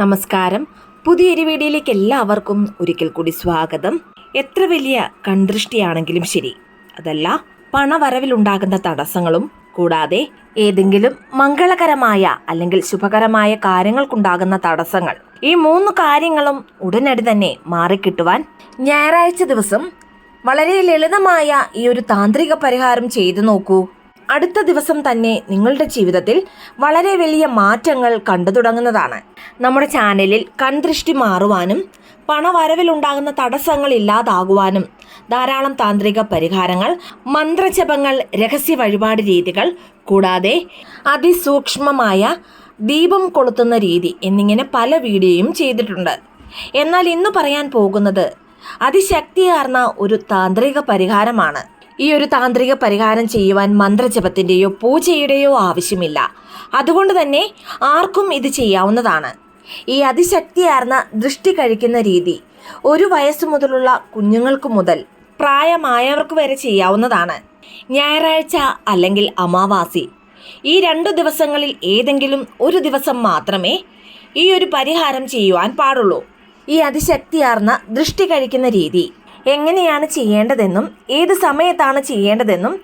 നമസ്കാരം. പുതിയൊരു വീഡിയോയിലേക്ക് എല്ലാവർക്കും ഒരിക്കൽ കൂടി സ്വാഗതം. എത്ര വലിയ കൺദൃഷ്ടിയാണെങ്കിലും ശരി. അതല്ല പണവരവിലുണ്ടാകുന്ന തടസ്സങ്ങളും കൂടാതെ ഏതെങ്കിലും മംഗളകരമായ അല്ലെങ്കിൽ ശുഭകരമായ കാര്യങ്ങൾക്കുണ്ടാകുന്ന തടസ്സങ്ങൾ. ഈ മൂന്ന് കാര്യങ്ങളും ഉടനടി തന്നെ മാറിക്കിട്ടുവാൻ ഞായറാഴ്ച ദിവസം വളരെ ലളിതമായ ഈ ഒരു താന്ത്രിക പരിഹാരം ചെയ്തു നോക്കൂ. അടുത്ത ദിവസം തന്നെ നിങ്ങളുടെ ജീവിതത്തിൽ വളരെ വലിയ മാറ്റങ്ങൾ കണ്ടു തുടങ്ങുന്നതാണ്. നമ്മുടെ ചാനലിൽ കൺദൃഷ്ടി മാറുവാനും പണവരവിലുണ്ടാകുന്ന തടസ്സങ്ങൾ ഇല്ലാതാകുവാനും ധാരാളം താന്ത്രിക പരിഹാരങ്ങൾ മന്ത്രജപങ്ങൾ രഹസ്യ വഴിപാട് രീതികൾ കൂടാതെ അതിസൂക്ഷ്മമായ ദീപം കൊളുത്തുന്ന രീതി എന്നിങ്ങനെ പല വീഡിയോയും ചെയ്തിട്ടുണ്ട്. എന്നാൽ ഇന്ന് പറയാൻ പോകുന്നത് അതിശക്തിയാർന്ന ഒരു താന്ത്രിക പരിഹാരമാണ്. ഈ ഒരു താന്ത്രിക പരിഹാരം ചെയ്യുവാൻ മന്ത്രജപത്തിന്റെയോ പൂജയുടെയോ ആവശ്യമില്ല. അതുകൊണ്ട് തന്നെ ആർക്കും ഇത് ചെയ്യാവുന്നതാണ്. ഈ അതിശക്തിയാർന്ന ദൃഷ്ടി കഴിക്കുന്ന രീതി ഒരു വയസ്സ് മുതലുള്ള കുഞ്ഞുങ്ങൾക്ക് മുതൽ പ്രായമായവർക്ക് വരെ ചെയ്യാവുന്നതാണ്. ഞായറാഴ്ച അല്ലെങ്കിൽ അമാവാസി. ഈ രണ്ടു ദിവസങ്ങളിൽ ഏതെങ്കിലും ഒരു ദിവസം മാത്രമേ ഈ ഒരു പരിഹാരം ചെയ്യുവാൻ പാടുള്ളൂ. ഈ അതിശക്തിയാർന്ന ദൃഷ്ടി കഴിക്കുന്ന രീതി. എങ്ങനെയാണ് ചെയ്യേണ്ടതെന്നും ഏത് സമയത്താണ് ചെയ്യേണ്ടതെന്നും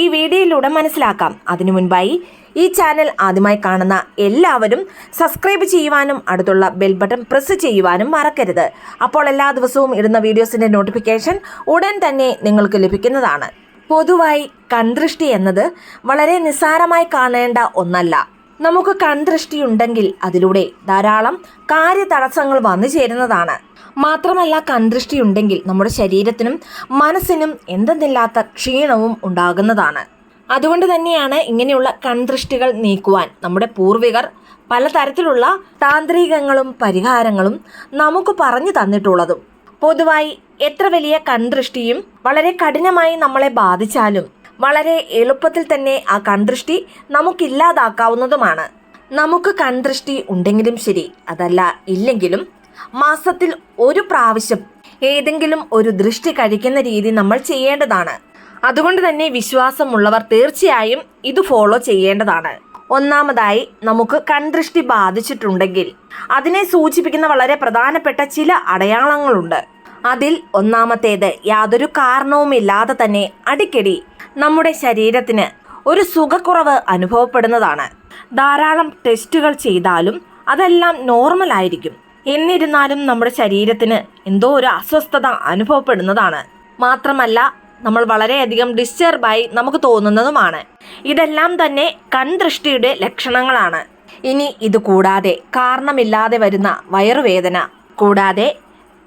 ഈ വീഡിയോയിലൂടെ മനസ്സിലാക്കാം. അതിനു മുൻപായി ഈ ചാനൽ ആദ്യമായി കാണുന്ന എല്ലാവരും സബ്സ്ക്രൈബ് ചെയ്യുവാനും അടുത്തുള്ള ബെൽ ബട്ടൺ പ്രസ് ചെയ്യുവാനും മറക്കരുത്. അപ്പോൾ എല്ലാ ദിവസവും ഇടുന്ന വീഡിയോസിന്റെ നോട്ടിഫിക്കേഷൻ ഉടൻ തന്നെ നിങ്ങൾക്ക് ലഭിക്കുന്നതാണ്. പൊതുവായി കൺദൃഷ്ടി എന്നത് വളരെ നിസ്സാരമായി കാണേണ്ട ഒന്നല്ല. നമുക്ക് കൺദൃഷ്ടി ഉണ്ടെങ്കിൽ അതിലൂടെ ധാരാളം കാര്യതടസ്സങ്ങൾ വന്നു ചേരുന്നതാണ്. മാത്രമല്ല കൺദൃഷ്ടി ഉണ്ടെങ്കിൽ നമ്മുടെ ശരീരത്തിനും മനസ്സിനും എന്തെന്നില്ലാത്ത ക്ഷീണവും ഉണ്ടാകുന്നതാണ്. അതുകൊണ്ട് തന്നെയാണ് ഇങ്ങനെയുള്ള കൺദൃഷ്ടികൾ നീക്കുവാൻ നമ്മുടെ പൂർവികർ പലതരത്തിലുള്ള താന്ത്രികങ്ങളും പരിഹാരങ്ങളും നമുക്ക് പറഞ്ഞു തന്നിട്ടുള്ളതും. പൊതുവായി എത്ര വലിയ കൺദൃഷ്ടിയും വളരെ കഠിനമായി നമ്മളെ ബാധിച്ചാലും വളരെ എളുപ്പത്തിൽ തന്നെ ആ കൺദൃഷ്ടി നമുക്കില്ലാതാക്കാവുന്നതുമാണ്. നമുക്ക് കൺദൃഷ്ടി ഉണ്ടെങ്കിലും ശരി അതല്ല ഇല്ലെങ്കിലും മാസത്തിൽ ഒരു പ്രാവശ്യം ഏതെങ്കിലും ഒരു ദൃഷ്ടി കഴിക്കുന്ന രീതി നമ്മൾ ചെയ്യേണ്ടതാണ്. അതുകൊണ്ട് തന്നെ വിശ്വാസമുള്ളവർ തീർച്ചയായും ഇത് ഫോളോ ചെയ്യേണ്ടതാണ്. ഒന്നാമതായി നമുക്ക് കൺദൃഷ്ടി ബാധിച്ചിട്ടുണ്ടെങ്കിൽ അതിനെ സൂചിപ്പിക്കുന്ന വളരെ പ്രധാനപ്പെട്ട ചില അടയാളങ്ങളുണ്ട്. അതിൽ ഒന്നാമത്തേത് യാതൊരു കാരണവുമില്ലാതെ തന്നെ അടിക്കടി നമ്മുടെ ശരീരത്തിന് ഒരു സുഖക്കുറവ് അനുഭവപ്പെടുന്നതാണ്. ധാരാളം ടെസ്റ്റുകൾ ചെയ്താലും അതെല്ലാം നോർമൽ ആയിരിക്കും. എന്നിരുന്നാലും നമ്മുടെ ശരീരത്തിന് എന്തോ ഒരു അസ്വസ്ഥത അനുഭവപ്പെടുന്നതാണ്. മാത്രമല്ല നമ്മൾ വളരെയധികം ഡിസ്റ്റർബായി നമുക്ക് തോന്നുന്നതുമാണ്. ഇതെല്ലാം തന്നെ കൺദൃഷ്ടിയുടെ ലക്ഷണങ്ങളാണ്. ഇനി ഇത് കൂടാതെ കാരണമില്ലാതെ വരുന്ന വയറുവേദന കൂടാതെ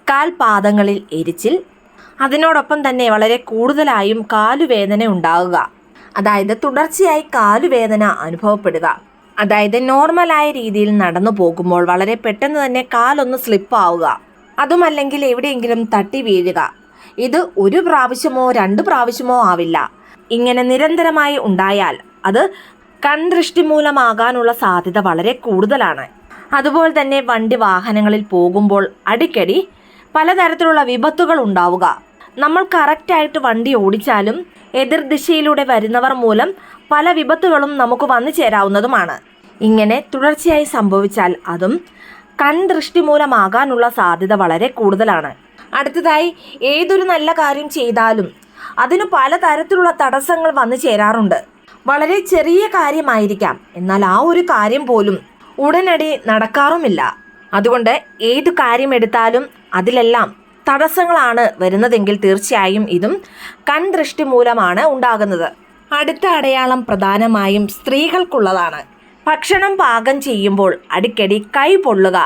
കാൽപാദങ്ങളിൽ എരിച്ചിൽ. അതിനോടൊപ്പം തന്നെ വളരെ കൂടുതലായും കാലുവേദന ഉണ്ടാകുക അതായത് തുടർച്ചയായി കാലുവേദന അനുഭവപ്പെടുക. അതായത് നോർമലായ രീതിയിൽ നടന്നു പോകുമ്പോൾ വളരെ പെട്ടെന്ന് തന്നെ കാലൊന്ന് സ്ലിപ്പ് ആവുക. അതുമല്ലെങ്കിൽ എവിടെയെങ്കിലും തട്ടി വീഴുക. ഇത് ഒരു പ്രാവശ്യമോ രണ്ട് പ്രാവശ്യമോ ആവില്ല. ഇങ്ങനെ നിരന്തരമായി ഉണ്ടായാൽ അത് കൺദൃഷ്ടി മൂലമാകാനുള്ള സാധ്യത വളരെ കൂടുതലാണ്. അതുപോലെ തന്നെ വണ്ടി വാഹനങ്ങളിൽ പോകുമ്പോൾ അടിക്കടി പലതരത്തിലുള്ള വിപത്തുകൾ ഉണ്ടാവുക. നമ്മൾ കറക്റ്റായിട്ട് വണ്ടി ഓടിച്ചാലും എതിർദിശയിലൂടെ വരുന്നവർ മൂലം പല വിപത്തുകളും നമുക്ക് വന്നു ചേരാവുന്നതുമാണ്. ഇങ്ങനെ തുടർച്ചയായി സംഭവിച്ചാൽ അതും കൺദൃഷ്ടി മൂലമാകാനുള്ള സാധ്യത വളരെ കൂടുതലാണ്. അടുത്തതായി ഏതൊരു നല്ല കാര്യം ചെയ്താലും അതിന് പലതരത്തിലുള്ള തടസ്സങ്ങൾ വന്നു ചേരാറുണ്ട്. വളരെ ചെറിയ കാര്യമായിരിക്കാം എന്നാൽ ആ ഒരു കാര്യം പോലും ഉടനടി നടക്കാറുമില്ല. അതുകൊണ്ട് ഏത് കാര്യം എടുത്താലും അതിലെല്ലാം തടസ്സങ്ങളാണ് വരുന്നതെങ്കിൽ തീർച്ചയായും ഇതും കൺദൃഷ്ടി മൂലമാണ് ഉണ്ടാകുന്നത്. അടുത്ത അടയാളം പ്രധാനമായും സ്ത്രീകൾക്കുള്ളതാണ്. ഭക്ഷണം പാകം ചെയ്യുമ്പോൾ അടിക്കടി കൈ പൊള്ളുക.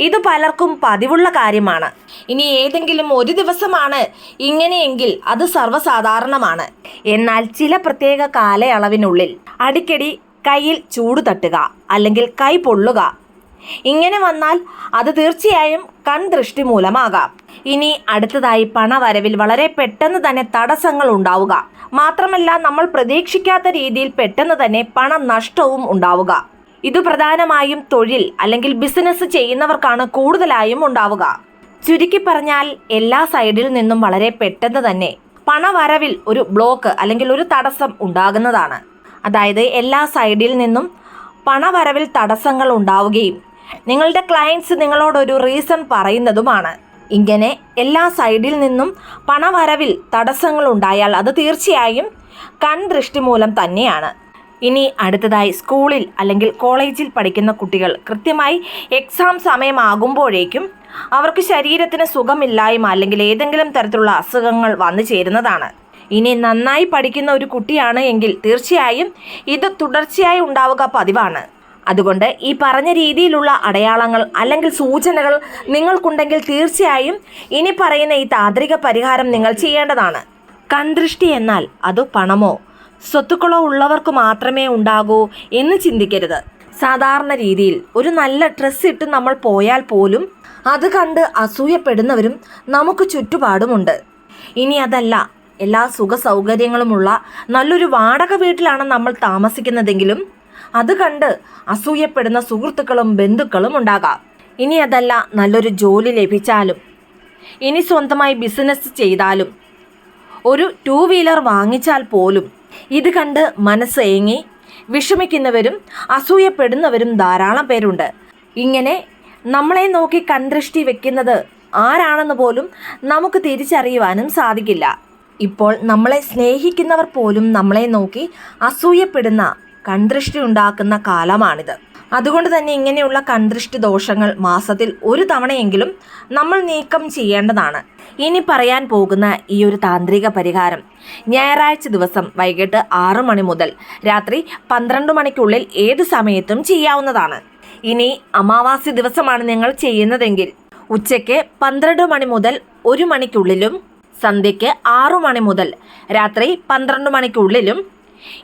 ഇത് പലർക്കും പതിവുള്ള കാര്യമാണ്. ഇനി ഏതെങ്കിലും ഒരു ദിവസമാണ് ഇങ്ങനെയെങ്കിൽ അത് സർവസാധാരണമാണ്. എന്നാൽ ചില പ്രത്യേക കാലയളവിനുള്ളിൽ അടിക്കടി കയ്യിൽ ചൂട് തട്ടുക അല്ലെങ്കിൽ കൈ പൊള്ളുക ഇങ്ങനെ വന്നാൽ അത് തീർച്ചയായും കൺദൃഷ്ടി മൂലമാകാം. ഇനി അടുത്തതായി പണവരവിൽ വളരെ പെട്ടെന്ന് തന്നെ തടസ്സങ്ങൾ ഉണ്ടാവുക. മാത്രമല്ല നമ്മൾ പ്രതീക്ഷിക്കാത്ത രീതിയിൽ പെട്ടെന്ന് തന്നെ പണനഷ്ടവും ഉണ്ടാവുക. ഇത് പ്രധാനമായും തൊഴിൽ അല്ലെങ്കിൽ ബിസിനസ് ചെയ്യുന്നവർക്കാണ് കൂടുതലായും ഉണ്ടാവുക. ചുരുക്കി പറഞ്ഞാൽ എല്ലാ സൈഡിൽ നിന്നും വളരെ പെട്ടെന്ന് തന്നെ പണവരവിൽ ഒരു ബ്ലോക്ക് അല്ലെങ്കിൽ ഒരു തടസ്സം ഉണ്ടാകുന്നതാണ്. അതായത് എല്ലാ സൈഡിൽ നിന്നും പണവരവിൽ തടസ്സങ്ങൾ ഉണ്ടാവുകയും നിങ്ങളുടെ ക്ലയൻസ് നിങ്ങളോടൊരു റീസൺ പറയുന്നതുമാണ്. ഇങ്ങനെ എല്ലാ സൈഡിൽ നിന്നും പണവരവിൽ തടസ്സങ്ങൾ ഉണ്ടായാൽ അത് തീർച്ചയായും കൺദൃഷ്ടി മൂലം തന്നെയാണ്. ഇനി അടുത്തതായി സ്കൂളിൽ അല്ലെങ്കിൽ കോളേജിൽ പഠിക്കുന്ന കുട്ടികൾ കൃത്യമായി എക്സാം സമയമാകുമ്പോഴേക്കും അവർക്ക് ശരീരത്തിന് സുഖമില്ലായ്മ അല്ലെങ്കിൽ ഏതെങ്കിലും തരത്തിലുള്ള അസുഖങ്ങൾ വന്നു ചേരുന്നതാണ്. ഇനി നന്നായി പഠിക്കുന്ന ഒരു കുട്ടിയാണ് എങ്കിൽ തീർച്ചയായും ഇത് തുടർച്ചയായി ഉണ്ടാവുക പതിവാണ്. അതുകൊണ്ട് ഈ പറഞ്ഞ രീതിയിലുള്ള അടയാളങ്ങൾ അല്ലെങ്കിൽ സൂചനകൾ നിങ്ങൾക്കുണ്ടെങ്കിൽ തീർച്ചയായും ഇനി പറയുന്ന ഈ താന്ത്രിക പരിഹാരം നിങ്ങൾ ചെയ്യേണ്ടതാണ്. കൺദൃഷ്ടി എന്നാൽ അത് പണമോ? സ്വത്തുക്കളോ ഉള്ളവർക്ക് മാത്രമേ ഉണ്ടാകൂ എന്ന് ചിന്തിക്കരുത്. സാധാരണ രീതിയിൽ ഒരു നല്ല ഡ്രസ്സ് ഇട്ട് നമ്മൾ പോയാൽ പോലും അത് കണ്ട് അസൂയപ്പെടുന്നവരും നമുക്ക് ചുറ്റുപാടുമുണ്ട്. ഇനി അതല്ല എല്ലാ സുഖ സൗകര്യങ്ങളുമുള്ള നല്ലൊരു വാടക വീട്ടിലാണ് നമ്മൾ താമസിക്കുന്നതെങ്കിലും അത് കണ്ട് അസൂയപ്പെടുന്ന സുഹൃത്തുക്കളും ബന്ധുക്കളും ഉണ്ടാകാം. ഇനി അതല്ല നല്ലൊരു ജോലി ലഭിച്ചാലും ഇനി സ്വന്തമായി ബിസിനസ് ചെയ്താലും ഒരു ടൂ വീലർ വാങ്ങിച്ചാൽ പോലും ഇത് കണ്ട് മനസ്സ് ഏങ്ങി വിഷമിക്കുന്നവരും അസൂയപ്പെടുന്നവരും ധാരാളം പേരുണ്ട്. ഇങ്ങനെ നമ്മളെ നോക്കി കൺദൃഷ്ടി വെക്കുന്നത് ആരാണെന്ന് പോലും നമുക്ക് തിരിച്ചറിയുവാനും സാധിക്കില്ല. ഇപ്പോൾ നമ്മളെ സ്നേഹിക്കുന്നവർ പോലും നമ്മളെ നോക്കി അസൂയപ്പെടുന്ന കൺദൃഷ്ടി ഉണ്ടാക്കുന്ന കാലമാണിത്. അതുകൊണ്ട് തന്നെ ഇങ്ങനെയുള്ള കൺദൃഷ്ടി ദോഷങ്ങൾ മാസത്തിൽ ഒരു തവണയെങ്കിലും നമ്മൾ നീക്കം ചെയ്യേണ്ടതാണ്. ഇനി പറയാൻ പോകുന്ന ഈ ഒരു താന്ത്രിക പരിഹാരം. ഞായറാഴ്ച ദിവസം വൈകിട്ട് ആറു മണി മുതൽ രാത്രി പന്ത്രണ്ട് മണിക്കുള്ളിൽ ഏത് സമയത്തും ചെയ്യാവുന്നതാണ്. ഇനി അമാവാസി ദിവസമാണ് നിങ്ങൾ ചെയ്യുന്നതെങ്കിൽ ഉച്ചയ്ക്ക് പന്ത്രണ്ട് മണി മുതൽ ഒരു മണിക്കുള്ളിലും സന്ധ്യയ്ക്ക് ആറു മണി മുതൽ രാത്രി പന്ത്രണ്ട് മണിക്കുള്ളിലും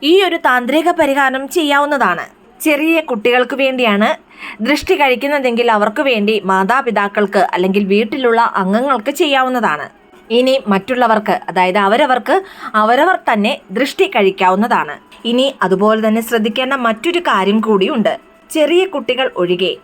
ഈ ഒരു താന്ത്രിക പരിഹാരം ചെയ്യാവുന്നതാണ്. ചെറിയ കുട്ടികൾക്ക് വേണ്ടിയാണ്. ദൃഷ്ടി കഴിക്കുന്നതെങ്കിൽ അവർക്ക് വേണ്ടി മാതാപിതാക്കൾക്ക് അല്ലെങ്കിൽ വീട്ടിലുള്ള അംഗങ്ങൾക്ക് ചെയ്യാവുന്നതാണ്. ഇനി മറ്റുള്ളവർക്ക് അതായത് അവരവർക്ക് അവരവർ തന്നെ ദൃഷ്ടി കഴിക്കാവുന്നതാണ്. ഇനി അതുപോലെ തന്നെ ശ്രദ്ധിക്കേണ്ട മറ്റൊരു കാര്യം കൂടിയുണ്ട് ചെറിയ കുട്ടികൾ ഒഴികെ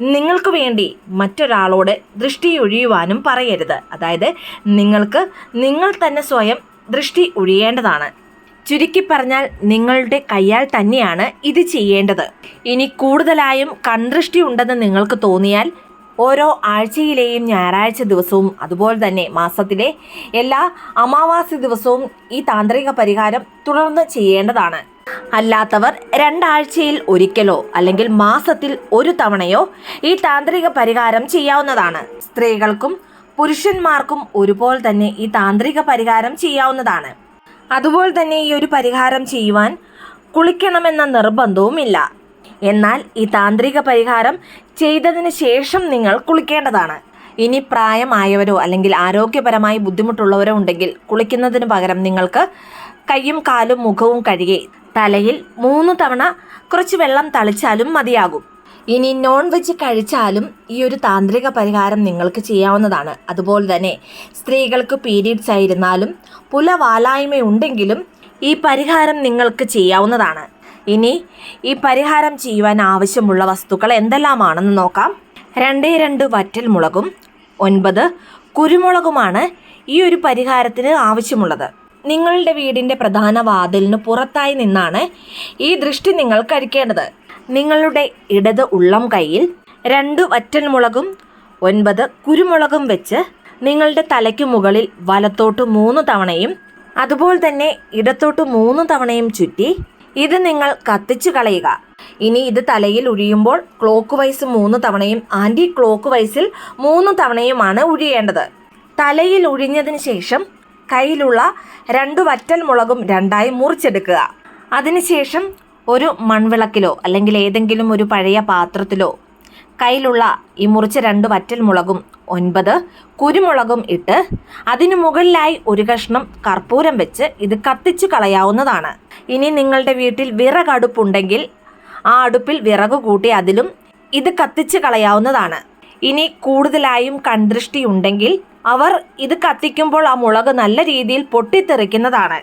നിങ്ങൾക്ക് വേണ്ടി മറ്റൊരാളോട് ദൃഷ്ടി ഒഴിയുവാനും പറയരുത്. അതായത് നിങ്ങൾക്ക് നിങ്ങൾ തന്നെ സ്വയം ദൃഷ്ടി ഒഴിയേണ്ടതാണ്. ചുരുക്കി പറഞ്ഞാൽ നിങ്ങളുടെ കയ്യാൽ തന്നെയാണ് ഇത് ചെയ്യേണ്ടത്. ഇനി കൂടുതലായും കൺദൃഷ്ടി ഉണ്ടെന്ന് നിങ്ങൾക്ക് തോന്നിയാൽ ഓരോ ആഴ്ചയിലെയും ഞായറാഴ്ച ദിവസവും അതുപോലെ തന്നെ മാസത്തിലെ എല്ലാ അമാവാസി ദിവസവും ഈ താന്ത്രിക പരിഹാരം തുടർന്ന് ചെയ്യേണ്ടതാണ്. അല്ലാത്തവർ രണ്ടാഴ്ചയിൽ ഒരിക്കലോ അല്ലെങ്കിൽ മാസത്തിൽ ഒരു തവണയോ ഈ താന്ത്രിക പരിഹാരം ചെയ്യാവുന്നതാണ്. സ്ത്രീകൾക്കും പുരുഷന്മാർക്കും ഒരുപോലെ തന്നെ ഈ താന്ത്രിക പരിഹാരം ചെയ്യാവുന്നതാണ്. അതുപോലെ തന്നെ ഈ ഒരു പരിഹാരം ചെയ്യുവാൻ കുളിക്കണമെന്ന നിർബന്ധവുമില്ല എന്നാൽ ഈ താന്ത്രിക പരിഹാരം ചെയ്തതിന് ശേഷം നിങ്ങൾ കുളിക്കേണ്ടതാണ്. ഇനി പ്രായമായവരോ അല്ലെങ്കിൽ ആരോഗ്യപരമായി ബുദ്ധിമുട്ടുള്ളവരോ ഉണ്ടെങ്കിൽ കുളിക്കുന്നതിന് പകരം നിങ്ങൾക്ക് കൈയും കാലും മുഖവും കഴുകി തലയിൽ മൂന്ന് തവണ കുറച്ച് വെള്ളം തളിച്ചാലും മതിയാകും. ഇനി നോൺ വെജ് കഴിച്ചാലും ഈ ഒരു താന്ത്രിക പരിഹാരം നിങ്ങൾക്ക് ചെയ്യാവുന്നതാണ്. അതുപോലെ തന്നെ സ്ത്രീകൾക്ക് പീരീഡ്സ് ആയിരുന്നാലും പുലവാലായ്മയുണ്ടെങ്കിലും ഈ പരിഹാരം നിങ്ങൾക്ക് ചെയ്യാവുന്നതാണ്. ഇനി ഈ പരിഹാരം ചെയ്യുവാൻ ആവശ്യമുള്ള വസ്തുക്കൾ എന്തെല്ലാമാണെന്ന് നോക്കാം. രണ്ടേ രണ്ട് വറ്റൽ മുളകും ഒൻപത് കുരുമുളകുമാണ് ഈ ഒരു പരിഹാരത്തിന് ആവശ്യമുള്ളത്. നിങ്ങളുടെ വീടിന്റെ പ്രധാന വാതിലിന് പുറത്തായി നിന്നാണ് ഈ ദൃഷ്ടി നിങ്ങൾ കഴിക്കേണ്ടത്. നിങ്ങളുടെ ഇടത് ഉള്ളം കൈയിൽ രണ്ട് വറ്റൻമുളകും ഒൻപത് കുരുമുളകും വെച്ച് നിങ്ങളുടെ തലയ്ക്ക് മുകളിൽ വലത്തോട്ട് മൂന്ന് തവണയും അതുപോലെ തന്നെ ഇടത്തോട്ട് മൂന്ന് തവണയും ചുറ്റി ഇത് നിങ്ങൾ കത്തിച്ചു കളയുക. ഇനി ഇത് തലയിൽ ഉഴിയുമ്പോൾ ക്ലോക്ക് വൈസ് മൂന്ന് തവണയും ആന്റി ക്ലോക്ക് വൈസിൽ മൂന്ന് തവണയുമാണ് ഉഴിയേണ്ടത്. തലയിൽ ഉഴിഞ്ഞതിന് ശേഷം കയ്യിലുള്ള രണ്ട് വറ്റൽ മുളകും രണ്ടായി മുറിച്ചെടുക്കുക. അതിനുശേഷം ഒരു മൺവിളക്കിലോ അല്ലെങ്കിൽ ഏതെങ്കിലും ഒരു പഴയ പാത്രത്തിലോ. കയ്യിലുള്ള ഈ മുറിച്ച രണ്ട് വറ്റൽ മുളകും ഒൻപത് കുരുമുളകും ഇട്ട് അതിനു മുകളിലായി ഒരു കഷ്ണം കർപ്പൂരം വെച്ച് ഇത് കത്തിച്ചു കളയാവുന്നതാണ്. ഇനി നിങ്ങളുടെ വീട്ടിൽ വിറകടുപ്പുണ്ടെങ്കിൽ ആ അടുപ്പിൽ വിറക് കൂട്ടി അതിലും ഇത് കത്തിച്ചു കളയാവുന്നതാണ്. ഇനി കൂടുതലായും കൺദൃഷ്ടി ഉണ്ടെങ്കിൽ അവർ ഇത് കത്തിക്കുമ്പോൾ ആ മുളക് നല്ല രീതിയിൽ പൊട്ടിത്തെറിക്കുന്നതാണ്.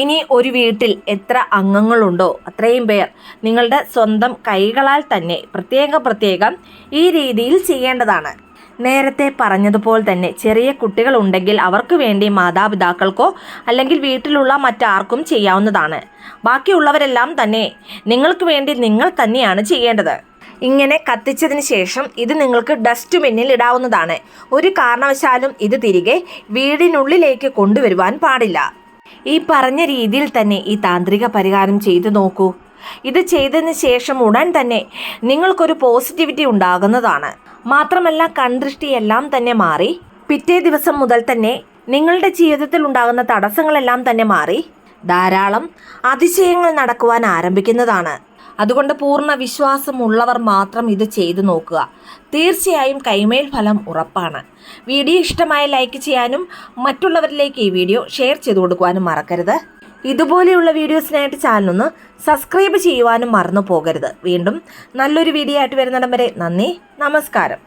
ഇനി ഒരു വീട്ടിൽ എത്ര അംഗങ്ങളുണ്ടോ അത്രയും പേർ നിങ്ങളുടെ സ്വന്തം കൈകളാൽ തന്നെ പ്രത്യേകം പ്രത്യേകം ഈ രീതിയിൽ ചെയ്യേണ്ടതാണ്. നേരത്തെ പറഞ്ഞതുപോലെ തന്നെ ചെറിയ കുട്ടികൾ ഉണ്ടെങ്കിൽ അവർക്ക് വേണ്ടി മാതാപിതാക്കൾക്കോ അല്ലെങ്കിൽ വീട്ടിലുള്ള മറ്റാർക്കും ചെയ്യാവുന്നതാണ്. ബാക്കിയുള്ളവരെല്ലാം തന്നെ നിങ്ങൾക്ക് വേണ്ടി നിങ്ങൾ തന്നെയാണ് ചെയ്യേണ്ടത്. ഇങ്ങനെ കത്തിച്ചതിന് ശേഷം ഇത് നിങ്ങൾക്ക് ഡസ്റ്റ് ബിന്നിൽ ഇടാവുന്നതാണ്. ഒരു കാരണവശാലും ഇത് തിരികെ വീടിനുള്ളിലേക്ക് കൊണ്ടുവരുവാൻ പാടില്ല. ഈ പറഞ്ഞ രീതിയിൽ തന്നെ ഈ താന്ത്രിക പരിഹാരം ചെയ്തു നോക്കൂ. ഇത് ചെയ്തതിന് ശേഷം ഉടൻ തന്നെ നിങ്ങൾക്കൊരു പോസിറ്റിവിറ്റി ഉണ്ടാകുന്നതാണ്. മാത്രമല്ല കൺദൃഷ്ടിയെല്ലാം തന്നെ മാറി. പിറ്റേ ദിവസം മുതൽ തന്നെ നിങ്ങളുടെ ജീവിതത്തിൽ ഉണ്ടാകുന്ന തടസ്സങ്ങളെല്ലാം തന്നെ മാറി. ധാരാളം അതിശയങ്ങൾ നടക്കുവാൻ ആരംഭിക്കുന്നതാണ്. അതുകൊണ്ട് പൂർണ വിശ്വാസമുള്ളവർ മാത്രം ഇത് ചെയ്തു നോക്കുക. തീർച്ചയായും കൈമേൽ ഫലം ഉറപ്പാണ്. വീഡിയോ ഇഷ്ടമായ ലൈക്ക് ചെയ്യാനും മറ്റുള്ളവരിലേക്ക് ഈ വീഡിയോ ഷെയർ ചെയ്തു കൊടുക്കുവാനും മറക്കരുത്. ഇതുപോലെയുള്ള വീഡിയോസിനായിട്ട് ചാനലൊന്ന് സബ്സ്ക്രൈബ് ചെയ്യുവാനും മറന്നു പോകരുത്. വീണ്ടും നല്ലൊരു വീഡിയോ ആയിട്ട് വരുന്നിടം വരെ നന്ദി നമസ്കാരം.